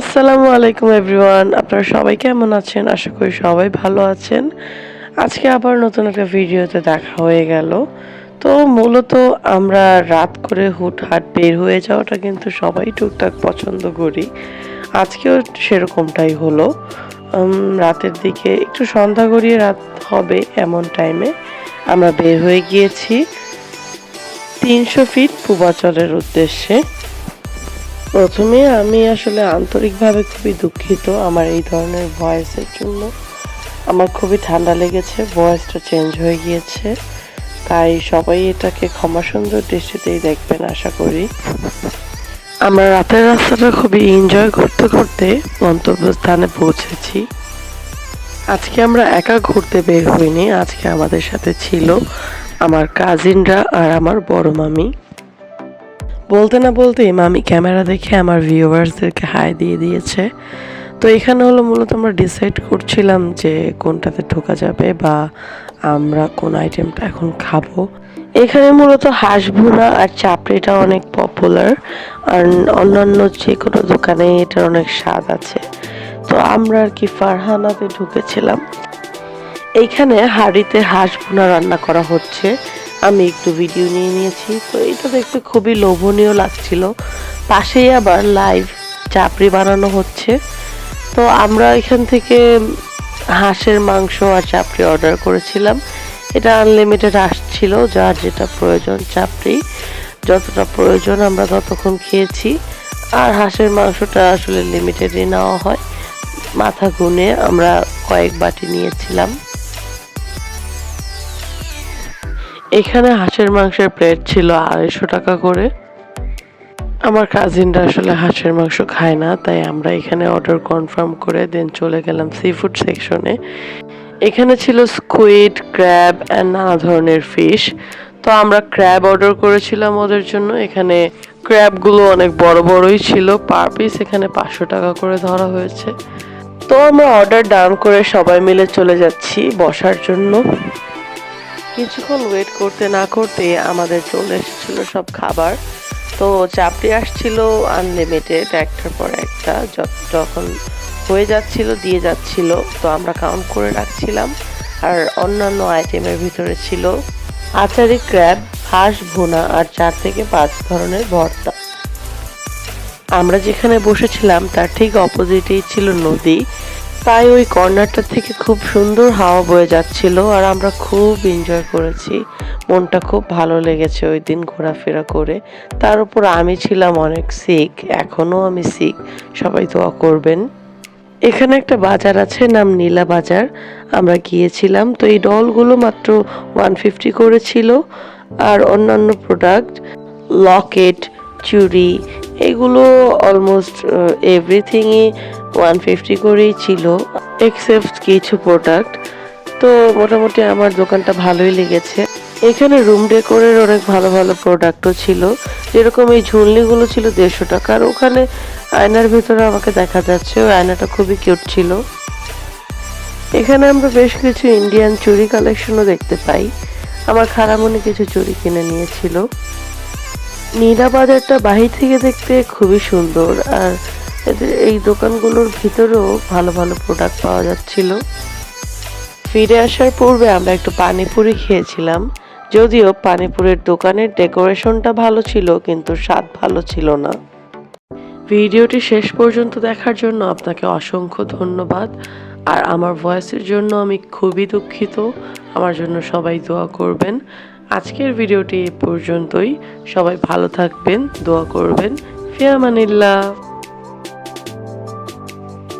আসসালামু আলাইকুম এভরিওয়ান, আপনারা সবাই কেমন আছেন? আশা করি সবাই ভালো আছেন। আজকে আবার নতুন একটা ভিডিওতে দেখা হয়ে গেল। তো মূলত আমরা রাত করে হুটহাট বের হয়ে যাওয়াটা কিন্তু সবাই টুকটাক পছন্দ করি। আজকেও সেরকমটাই হলো। রাতের দিকে একটু সন্ধ্যা গড়িয়ে রাত হবে এমন টাইমে আমরা বের হয়ে গিয়েছি। তিনশো ফিট পূবাচলের উদ্দেশ্যে। প্রথমে আমি আসলে আন্তরিকভাবে খুবই দুঃখিত আমার এই ধরনের ভয়েসের জন্য। আমার খুবই ঠান্ডা লেগেছে, ভয়েসটা চেঞ্জ হয়ে গিয়েছে। তাই সবাই এটাকে ক্ষমা সুন্দর দৃষ্টিতেই দেখবেন আশা করি। আমরা রাতের রাস্তাটা খুবই এনজয় করতে করতে গন্তব্যস্থানে পৌঁছেছি। আজকে আমরা একা ঘুরতে বের হইনি, আজকে আমাদের সাথে ছিল আমার কাজিনরা আর আমার বড় মামি। বলতে না বলতেই মামি ক্যামেরা দেখে আমার ভিউয়ার্সদেরকে হাই দিয়ে দিয়েছে। তো এখানে হলো মূলত আমরা ডিসাইড করছিলাম যে কোনটাতে ঢোকা যাবে বা আমরা কোন আইটেমটা এখন খাব। এখানে মূলত হাঁস ভুনা আর চাপড়িটা অনেক পপুলার আর অন্যান্য যে কোনো দোকানে এটার অনেক স্বাদ আছে। তো আমরা আর কি ফারহানাতে ঢুকেছিলাম। এইখানে হাঁড়িতে হাঁস ভুনা রান্না করা হচ্ছে। আমি একটু ভিডিও নিয়ে নিয়েছি। তো এটা দেখতে খুবই লোভনীয় লাগছিল। পাশেই আবার লাইভ চাপড়ি বানানো হচ্ছে। তো আমরা এখান থেকে হাঁসের মাংস আর চাপড়ি অর্ডার করেছিলাম। এটা আনলিমিটেড আসছিল, যার যেটা প্রয়োজন চাপড়ি। যতটা প্রয়োজন আমরা ততক্ষণ খেয়েছি। আর হাঁসের মাংসটা আসলে লিমিটেডই নেওয়া হয়। মাথা গুনে আমরা কয়েক বাটি নিয়েছিলাম। এখানে হাঁসের মাংসের প্লেট ছিল আড়াইশো টাকা করে। আমার কাজিনরা আসলে হাঁসের মাংস খায় না, তাই আমরা এখানে অর্ডার কনফার্ম করে দেন চলে গেলাম সি ফুড সেকশনে এখানে ছিল স্কুইড ক্র্যাব অ্যান্ড নানা ধরনের ফিশ তো আমরা ক্র্যাব অর্ডার করেছিলাম ওদের জন্য। এখানে ক্র্যাবগুলো অনেক বড় বড়ই ছিল পার পিস এখানে পাঁচশো টাকা করে ধরা হয়েছে। তো আমরা অর্ডার ডাউন করে সবাই মিলে চলে যাচ্ছি বসার জন্য। কিছুক্ষণ ওয়েট করতে না করতে আমাদের চলে এসেছিল সব খাবার। তো চাপড়ি আসছিল আনলিমিটেড একটার পর একটা। যখন হয়ে যাচ্ছিল, দিয়ে যাচ্ছিল। তো আমরা কাউন্ট করে রাখছিলাম। আর অন্যান্য আইটেমের ভিতরে ছিল আচারি ক্র্যাব হাঁস, ভুনা আর চার থেকে পাঁচ ধরনের ভর্তা। আমরা যেখানে বসেছিলাম, তার ঠিক অপোজিটেই ছিল নদী। তাই ওই কর্নারটা থেকে খুব সুন্দর হাওয়া বয়ে যাচ্ছিল আর আমরা খুব এনজয় করেছি। মনটা খুব ভালো লেগেছে ওই দিন ঘোরাফেরা করে। তার উপর আমি ছিলাম অনেক সিক এখনও আমি সিক সবাই দোয়া করবেন। এখানে একটা বাজার আছে, নাম নীলা বাজার। আমরা গিয়েছিলাম, তো এই ডলগুলো মাত্র ওয়ান ফিফটি করে ছিল। আর অন্যান্য প্রোডাক্ট লকেট চুড়ি এগুলো অলমোস্ট এভরিথিংই ওয়ান ফিফটি করেই ছিল এক্সেপ্ট কিছু প্রোডাক্ট তো মোটামুটি আমার দোকানটা ভালোই লেগেছে। এখানে রুম ডেকোরের অনেক ভালো ভালো প্রোডাক্টও ছিল। যেরকম এই ঝুলনিগুলো ছিল দেড়শো টাকা। আর ওখানে আয়নার ভিতরে আমাকে দেখা যাচ্ছে, ওই আয়নাটা খুবই কিউট ছিল। এখানে আমরা বেশ কিছু ইন্ডিয়ান চুড়ি কালেকশনও দেখতে পাই। আমার খারামনি কিছু চুরি কিনে নিয়েছিল। নীলা বাজারটা বাহির থেকে দেখতে খুবই সুন্দর, আর এদের এই দোকানগুলোর ভিতরেও ভালো ভালো প্রোডাক্ট পাওয়া যাচ্ছিল। ফিরে আসার পূর্বে আমরা একটু পানিপুরি খেয়েছিলাম, যদিও পানিপুরের দোকানের ডেকোরেশনটা ভালো ছিল, কিন্তু স্বাদ ভালো ছিল না। ভিডিওটি শেষ পর্যন্ত দেখার জন্য আপনাকে অসংখ্য ধন্যবাদ, আর আমার ভয়েসের জন্য আমি খুবই দুঃখিত। আমার জন্য সবাই দোয়া করবেন। আজকের ভিডিওটি পর্যন্তই। সবাই ভালো থাকবেন দোয়া করবেন। ফিয়ামানিল্লাহ